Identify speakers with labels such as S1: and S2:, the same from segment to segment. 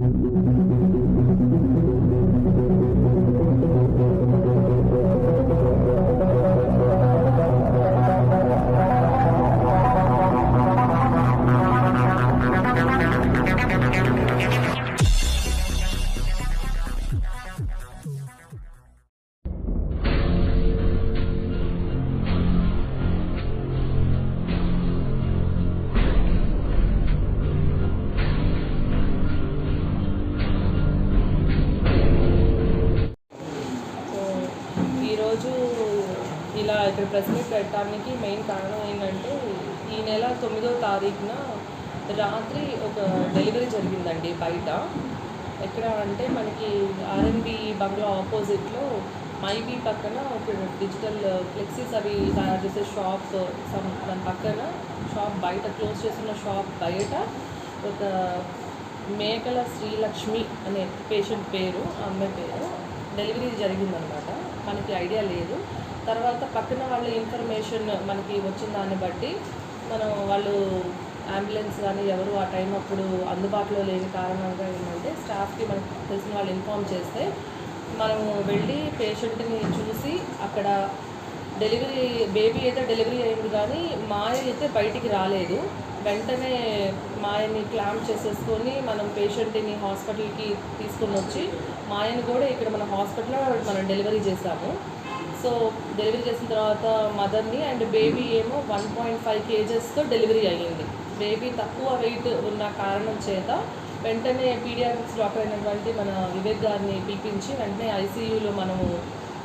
S1: Thank you. ఈరోజు ఇలా ఇక్కడ ప్రెస్ మీట్ పెట్టడానికి మెయిన్ కారణం ఏంటంటే ఈ నెల తొమ్మిదో తారీఖున రాత్రి ఒక డెలివరీ జరిగిందండి బయట. ఎక్కడ అంటే మనకి ఆర్ఎన్బి బంగ్లా ఆపోజిట్లో మైబీ పక్కన ఒక డిజిటల్ ఫ్లెక్సీస్ అవి తయారు చేసే షాప్ సమ్ దాని పక్కన షాప్ బయట క్లోజ్ చేస్తున్న షాప్ బయట ఒక మేకల శ్రీలక్ష్మి అనే పేషెంట్ పేరు ఆమె అమ్మాయి పేరు. డెలివరీ జరిగిందనమాట. మనకి ఐడియా లేదు. తర్వాత పక్కన వాళ్ళ ఇన్ఫర్మేషన్ మనకి వచ్చిన దాన్ని బట్టి మనం వాళ్ళు అంబులెన్స్ కానీ ఎవరు ఆ టైం అప్పుడు అందుబాటులో లేని కారణంగా ఏంటంటే స్టాఫ్కి మనకు తెలిసిన వాళ్ళు ఇన్ఫామ్ చేస్తే మనము వెళ్ళి పేషెంట్ని చూసి అక్కడ డెలివరీ బేబీ అయితే డెలివరీ అయింది కానీ మాయ అయితే బయటికి రాలేదు. వెంటనే మాయని క్లామ్ చేసేసుకొని మనం పేషెంట్ని హాస్పిటల్కి తీసుకొని వచ్చి మాయని కూడా ఇక్కడ మన హాస్పిటల్లో మనం డెలివరీ చేసాము సో డెలివరీ చేసిన తర్వాత మదర్ని అండ్ బేబీ ఏమో వన్ పాయింట్ ఫైవ్ కేజెస్తో డెలివరీ అయ్యింది. బేబీ తక్కువ వెయిట్ ఉన్న కారణం చేత వెంటనే పీడియాట్రిక్స్ డాక్టర్ అయినటువంటి మన వివేక్ గారిని పిలిపించి వెంటనే ఐసీయూలో మనము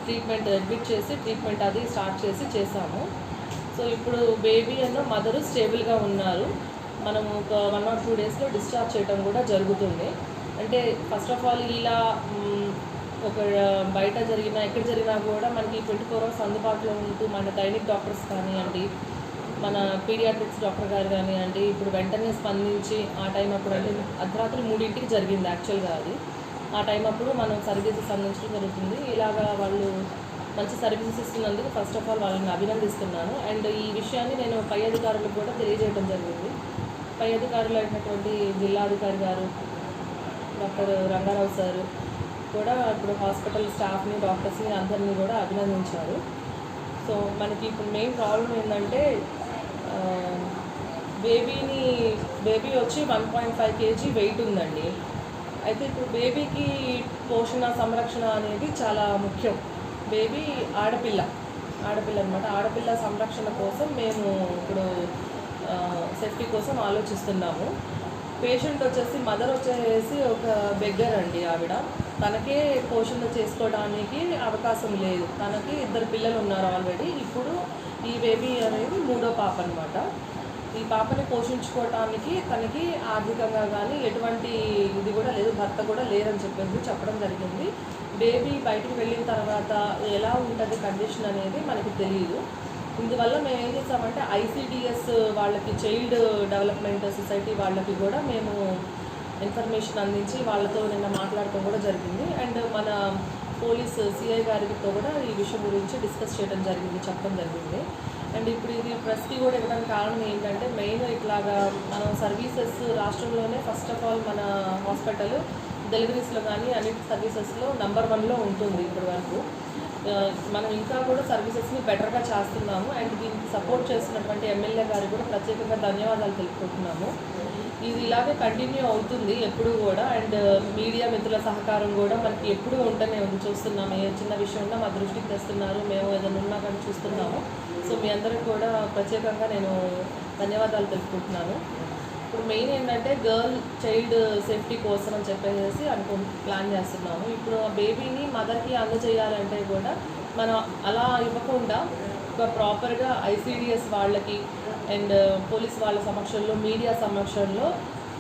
S1: ట్రీట్మెంట్ అడ్మిట్ చేసి ట్రీట్మెంట్ అది స్టార్ట్ చేసి చేసాము సో ఇప్పుడు బేబీ అన్న మదరు స్టేబుల్గా ఉన్నారు. మనము ఒక వన్ ఆర్ టూ డేస్లో డిశ్చార్జ్ చేయడం కూడా జరుగుతుంది. అంటే ఫస్ట్ ఆఫ్ ఆల్ ఇలా ఒక బయట జరిగిన ఎక్కడ జరిగినా కూడా మనకి ట్వంటీ ఫోర్ అవర్స్ అందుబాటులో ఉంటూ మన గైనిక్ డాక్టర్స్ కానివ్వండి మన పీడియాట్రిక్స్ డాక్టర్ గారు కానివ్వండి ఇప్పుడు వెంటనే స్పందించి ఆ టైం అప్పుడు అంటే అర్ధరాత్రి మూడింటికి జరిగింది యాక్చువల్గా అది. ఆ టైం అప్పుడు మనం సర్వీస్ అందించడం జరుగుతుంది. ఇలాగా వాళ్ళు మంచి సర్వీసెస్ ఇస్తున్నందుకు ఫస్ట్ ఆఫ్ ఆల్ వాళ్ళని అభినందిస్తున్నాను. అండ్ ఈ విషయాన్ని నేను పై అధికారులకు కూడా తెలియజేయడం జరిగింది. పై అధికారులు అయినటువంటి జిల్లా అధికారి గారు డాక్టర్ రంగారావు సారు కూడా ఇప్పుడు హాస్పిటల్ స్టాఫ్ని డాక్టర్స్ని అందరినీ కూడా అభినందించారు. సో మనకి ఇప్పుడు మెయిన్ ప్రాబ్లం ఏంటంటే బేబీని బేబీ వచ్చి one point five KG weight ఉందండి. అయితే ఇప్పుడు బేబీకి పోషణ సంరక్షణ అనేది చాలా ముఖ్యం. బేబీ ఆడపిల్ల. ఆడపిల్ల అనమాట ఆడపిల్ల సంరక్షణ కోసం మేము ఇప్పుడు సేఫ్టీ కోసం ఆలోచిస్తున్నాము. పేషెంట్ వచ్చేసి మదర్ వచ్చేసి ఒక బెగ్గర్ అండి ఆవిడ. తనకే పోషణ చేసుకోవడానికి అవకాశం లేదు. తనకి ఇద్దరు పిల్లలు ఉన్నారు ఆల్రెడీ. ఇప్పుడు ఈ బేబీ అనేది మూడో పాప అనమాట ఈ పాపని పోషించుకోవటానికి తనకి ఆర్థికంగా కానీ ఎటువంటి ఇది కూడా లేదు భర్త కూడా లేరని చెప్పేసి చెప్పడం జరిగింది. బేబీ బయటికి వెళ్ళిన తర్వాత ఎలా ఉంటుంది కండిషన్ అనేది మనకి తెలియదు ఇందువల్ల మేము ఏం చేస్తామంటే ఐసీడిఎస్ వాళ్ళకి చైల్డ్ డెవలప్మెంట్ సొసైటీ వాళ్ళకి కూడా మేము ఇన్ఫర్మేషన్ అందించి వాళ్ళతో నిన్న మాట్లాడటం కూడా జరిగింది. అండ్ మన పోలీస్ సిఐ గారితో కూడా ఈ విషయం గురించి డిస్కస్ చేయడం జరిగింది చెప్పడం జరిగింది. అండ్ ఇప్పుడు ఇది ప్రెస్కి కూడా ఇవ్వడానికి కారణం ఏంటంటే మెయిన్ ఇట్లాగా మనం సర్వీసెస్ రాష్ట్రంలోనే ఫస్ట్ ఆఫ్ ఆల్ మన హాస్పిటల్ డెలివరీస్లో కానీ అన్నిటి సర్వీసెస్లో నంబర్ వన్లో ఉంటుంది ఇప్పటి వరకు. మనం ఇంకా కూడా సర్వీసెస్ని బెటర్గా చేస్తున్నాము. అండ్ దీనికి సపోర్ట్ చేస్తున్నటువంటి ఎమ్మెల్యే గారికి కూడా ప్రత్యేకంగా ధన్యవాదాలు తెలుపుకుంటున్నాము. ఇది ఇలాగే కంటిన్యూ అవుతుంది ఎప్పుడు కూడా. అండ్ మీడియా మిత్రుల సహకారం కూడా మనకి ఎప్పుడూ ఉంటూనే ఉంది. చూస్తున్నాము ఏ చిన్న విషయం ఉన్నా మా దృష్టికి తెస్తున్నారు. మేము ఏదైనా ఉన్నా కానీ చూస్తున్నాము. సో మీ అందరికి కూడా ప్రత్యేకంగా నేను ధన్యవాదాలు తెలుపుకుంటున్నాను. ఇప్పుడు మెయిన్ ఏంటంటే గర్ల్ చైల్డ్ సేఫ్టీ కోసం అని చెప్పేసి అనుకో ప్లాన్ చేస్తున్నాము. ఇప్పుడు ఆ బేబీని మదర్కి అందజేయాలంటే కూడా మనం అలా ఇవ్వకుండా ఒక ప్రాపర్గా ఐసీడిఎస్ వాళ్ళకి అండ్ పోలీస్ వాళ్ళ సమక్షంలో మీడియా సమక్షంలో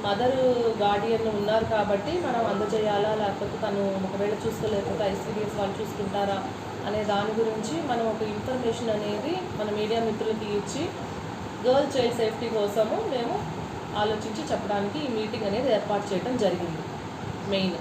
S1: మదర్ గార్డియన్ ఉన్నారు కాబట్టి మనం అందజేయాలా లేకపోతే తను ఒకవేళ చూసుకోలేకపోతే ఐసీడిఎస్ వాళ్ళు చూసుకుంటారా? అనే దాని గురించి మనం ఒక ఇన్ఫర్మేషన్ అనేది మన మీడియా మిత్రులకి ఇచ్చి గర్ల్ చైల్డ్ సేఫ్టీ కోసము మేము ఆలోచించి చెప్పడానికి ఈ మీటింగ్ అనేది ఏర్పాటు చేయడం జరిగింది. మెయిన్